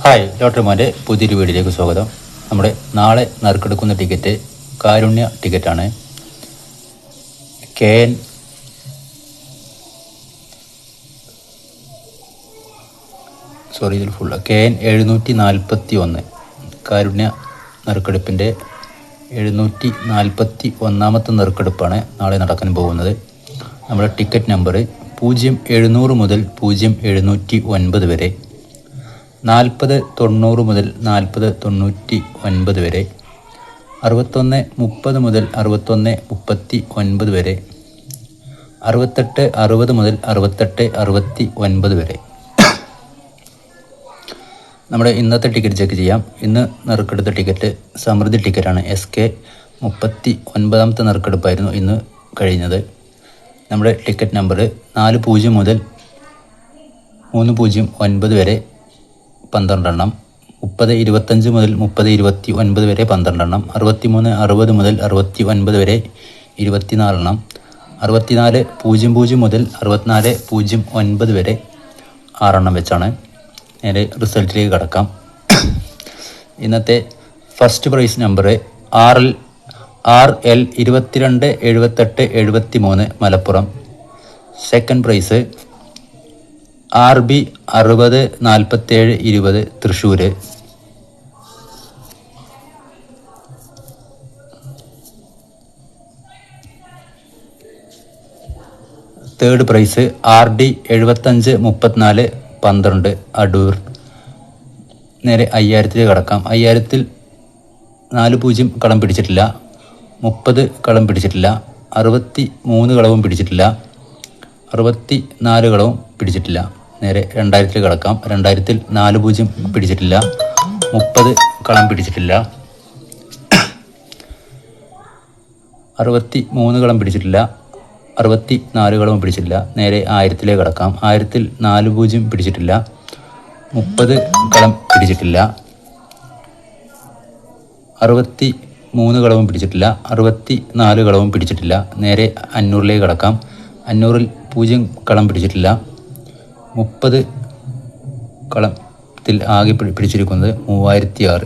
Hi ഡോക്ടർമാരെ പുതിയ പുതിയൊരു വീഡിയോയിലേക്ക് സ്വാഗതം. നമ്മുടെ നാളെ നറുക്കെടുക്കുന്ന ടിക്കറ്റ് കാരുണ്യ ടിക്കറ്റാണ്. കെ എൻ സോറി ഇതിൽ ഫുൾ കെ എൻ എഴുന്നൂറ്റി നാൽപ്പത്തി ഒന്ന് കാരുണ്യ നറുക്കെടുപ്പിന്റെ എഴുന്നൂറ്റി നാൽപ്പത്തി ഒന്നാമത്തെ നറുക്കെടുപ്പാണ് നാളെ നടക്കാൻ പോകുന്നത്. നമ്മുടെ ടിക്കറ്റ് നമ്പർ പൂജ്യം എഴുന്നൂറ് മുതൽ പൂജ്യം എഴുന്നൂറ്റി ഒൻപത് വരെ. നാൽപ്പത് തൊണ്ണൂറ് മുതൽ നാൽപ്പത് തൊണ്ണൂറ്റി ഒൻപത് വരെ അറുപത്തൊന്ന് മുപ്പത് മുതൽ അറുപത്തൊന്ന് മുപ്പത്തി ഒൻപത് വരെ അറുപത്തെട്ട് അറുപത് മുതൽ അറുപത്തെട്ട് അറുപത്തി ഒൻപത് വരെ. നമ്മുടെ ഇന്നത്തെ ടിക്കറ്റ് ചെക്ക് ചെയ്യാം. ഇന്ന് നറുക്കെടുത്ത ടിക്കറ്റ് സമൃദ്ധി ടിക്കറ്റാണ് എസ് കെ മുപ്പത്തി ഒൻപതാമത്തെ നറുക്കെടുപ്പായിരുന്നു ഇന്ന് കഴിഞ്ഞത് നമ്മുടെ ടിക്കറ്റ് നമ്പർ നാല് പൂജ്യം മുതൽ മൂന്ന് പൂജ്യം ഒൻപത് വരെ പന്ത്രണ്ടെണ്ണം മുപ്പത് ഇരുപത്തഞ്ച് മുതൽ മുപ്പത് ഇരുപത്തി ഒൻപത് വരെ പന്ത്രണ്ടെണ്ണം അറുപത്തിമൂന്ന് അറുപത് മുതൽ അറുപത്തി ഒൻപത് വരെ ഇരുപത്തിനാലെണ്ണം അറുപത്തിനാല് പൂജ്യം പൂജ്യം മുതൽ അറുപത്തിനാല് പൂജ്യം ഒൻപത് വരെ ആറെണ്ണം വെച്ചാണ് നേരെ റിസൾട്ടിലേക്ക് കടക്കാം. ഇന്നത്തെ first prize number R R L ഇരുപത്തിരണ്ട് എഴുപത്തെട്ട് എഴുപത്തി മൂന്ന് Malappuram. Second prize R B അറുപത് നാൽപ്പത്തേഴ് ഇരുപത് Thrissur third prize R D എഴുപത്തഞ്ച് മുപ്പത്തിനാല് പന്ത്രണ്ട് അടൂർ. നേരെ അയ്യായിരത്തിൽ കടക്കാം. അയ്യായിരത്തിൽ നാല് പൂജ്യം കളം പിടിച്ചിട്ടില്ല. മുപ്പത് കളം പിടിച്ചിട്ടില്ല. അറുപത്തി മൂന്ന് കളവും പിടിച്ചിട്ടില്ല. അറുപത്തി നാല് കളവും പിടിച്ചിട്ടില്ല. നേരെ രണ്ടായിരത്തിൽ കിടക്കാം. രണ്ടായിരത്തിൽ നാല് പൂജ്യം പിടിച്ചിട്ടില്ല. മുപ്പത് കളം പിടിച്ചിട്ടില്ല. അറുപത്തി മൂന്ന് കളം പിടിച്ചിട്ടില്ല. അറുപത്തി നാല് കളവും പിടിച്ചിട്ടില്ല. നേരെ ആയിരത്തിലേ കിടക്കാം. ആയിരത്തിൽ നാല് പൂജ്യം പിടിച്ചിട്ടില്ല. മുപ്പത് കളം പിടിച്ചിട്ടില്ല. അറുപത്തി മൂന്ന് കളവും പിടിച്ചിട്ടില്ല. അറുപത്തി നാല് കളവും പിടിച്ചിട്ടില്ല. നേരെ അഞ്ഞൂറിലേക്ക് കിടക്കാം. അഞ്ഞൂറിൽ പൂജ്യം കളം പിടിച്ചിട്ടില്ല. മുപ്പത് കളത്തിൽ ആകെ പിടി- പിടിച്ചിരിക്കുന്നത് മൂവായിരത്തി ആറ്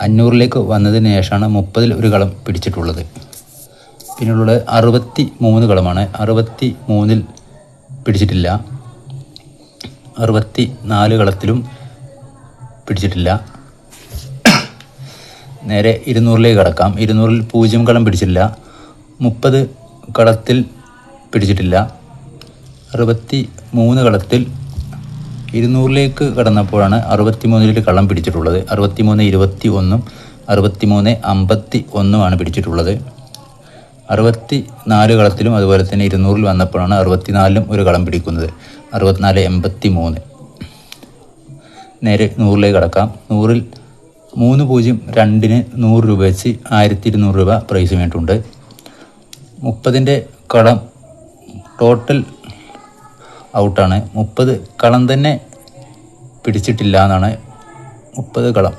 അഞ്ഞൂറിലേക്ക് വന്നതിന് ശേഷമാണ് മുപ്പതിൽ ഒരു കളം പിടിച്ചിട്ടുള്ളത്. പിന്നീടുള്ളത് അറുപത്തി മൂന്ന് കളമാണ്. അറുപത്തി മൂന്നിൽ പിടിച്ചിട്ടില്ല. അറുപത്തി നാല് കളത്തിലും പിടിച്ചിട്ടില്ല. നേരെ ഇരുന്നൂറിലേക്ക് കടക്കാം. ഇരുന്നൂറിൽ പൂജ്യം കളം പിടിച്ചില്ല മുപ്പത് കളത്തിൽ പിടിച്ചിട്ടില്ല. അറുപത്തി മൂന്ന് കളത്തിൽ ഇരുന്നൂറിലേക്ക് കടന്നപ്പോഴാണ് അറുപത്തി മൂന്നിൽ കള്ളം പിടിച്ചിട്ടുള്ളത്. അറുപത്തി മൂന്ന് ഇരുപത്തി ഒന്നും അറുപത്തി മൂന്ന് അമ്പത്തി ഒന്നുമാണ് പിടിച്ചിട്ടുള്ളത്. അറുപത്തി നാല് കളത്തിലും അതുപോലെ തന്നെ ഇരുന്നൂറിൽ വന്നപ്പോഴാണ് അറുപത്തിനാലിലും ഒരു കളം പിടിക്കുന്നത്. അറുപത്തിനാല് എൺപത്തി മൂന്ന് നേരെ നൂറിലേക്ക് കടക്കാം. നൂറിൽ മൂന്ന് പൂജ്യം രണ്ടിന് നൂറ് രൂപ വെച്ച് ആയിരത്തി ഇരുന്നൂറ് രൂപ പ്രൈസ് വേണ്ടിയിട്ടുണ്ട് മുപ്പതിന്റെ കളം ടോട്ടൽ ഔട്ടാണ്. മുപ്പത് കളം തന്നെ പിടിച്ചിട്ടില്ല എന്നാണ് മുപ്പത് കളം.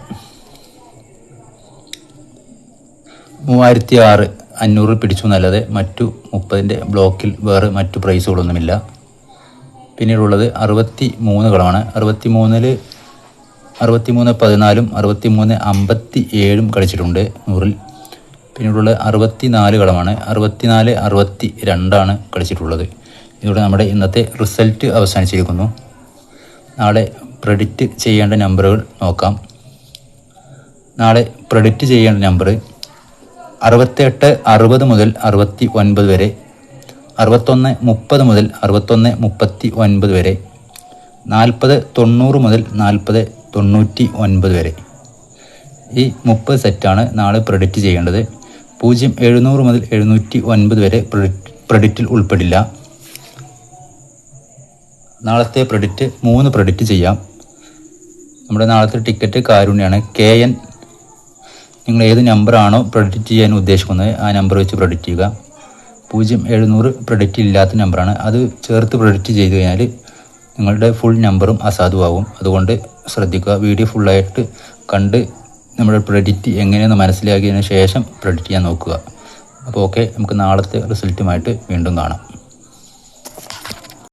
മൂവായിരത്തി ആറ് അഞ്ഞൂറ് പിടിച്ചു എന്നല്ലാതെ മറ്റു മുപ്പതിന്റെ ബ്ലോക്കിൽ വേറെ മറ്റു പ്രൈസുകളൊന്നുമില്ല. പിന്നീടുള്ളത് അറുപത്തി മൂന്ന് കളമാണ്. അറുപത്തി മൂന്നിൽ അറുപത്തി മൂന്ന് പതിനാലും അറുപത്തി മൂന്ന് അമ്പത്തി ഏഴും കളിച്ചിട്ടുണ്ട് നൂറിൽ. പിന്നീടുള്ളത് അറുപത്തി നാല് കളമാണ്. അറുപത്തിനാല് അറുപത്തി രണ്ടാണ് കളിച്ചിട്ടുള്ളത്. ഇതോടെ നമ്മുടെ ഇന്നത്തെ റിസൾട്ട് അവസാനിച്ചിരിക്കുന്നു. നാളെ പ്രെഡിക്റ്റ് ചെയ്യേണ്ട നമ്പറുകൾ നോക്കാം. നാളെ പ്രെഡിക്റ്റ് ചെയ്യേണ്ട നമ്പർ അറുപത്തെട്ട് അറുപത് മുതൽ അറുപത്തി ഒൻപത് വരെ അറുപത്തൊന്ന് മുപ്പത് മുതൽ അറുപത്തൊന്ന് മുപ്പത്തി ഒൻപത് വരെ നാൽപ്പത് തൊണ്ണൂറ് മുതൽ നാൽപ്പത് തൊണ്ണൂറ്റി ഒൻപത് വരെ. ഈ മുപ്പത് സെറ്റാണ് നാളെ പ്രെഡിക്റ്റ് ചെയ്യേണ്ടത്. പൂജ്യം എഴുന്നൂറ് മുതൽ എഴുന്നൂറ്റി ഒൻപത് വരെ പ്രെഡിക്റ്റ് പ്രെഡിക്റ്റിൽ ഉൾപ്പെടില്ല. നാളത്തെ പ്രെഡിക്റ്റ് മൂന്ന് പ്രെഡിക്റ്റ് ചെയ്യാം. നമ്മുടെ നാളത്തെ ടിക്കറ്റ് കാരുണ്യാണ് കെ എൻ നിങ്ങൾ ഏത് നമ്പറാണോ പ്രൊഡിക്റ്റ് ചെയ്യാൻ ഉദ്ദേശിക്കുന്നത് ആ നമ്പർ വെച്ച് പ്രൊഡിക്റ്റ് ചെയ്യുക. പൂജ്യം എഴുന്നൂറ് പ്രൊഡിക്റ്റ് ഇല്ലാത്ത നമ്പറാണ് അത് ചേർത്ത് പ്രൊഡിക്റ്റ് ചെയ്ത് കഴിഞ്ഞാൽ നിങ്ങളുടെ ഫുൾ നമ്പറും അസാധുവാകും. അതുകൊണ്ട് ശ്രദ്ധിക്കുക വീഡിയോ ഫുള്ളായിട്ട് കണ്ട് നമ്മുടെ പ്രൊഡിക്റ്റ് എങ്ങനെയെന്ന് മനസ്സിലാക്കിയതിന് ശേഷം പ്രൊഡിക്റ്റ് ചെയ്യാൻ നോക്കുക. അപ്പോൾ ഓക്കെ നമുക്ക് നാളത്തെ റിസൾട്ടുമായിട്ട് വീണ്ടും കാണാം.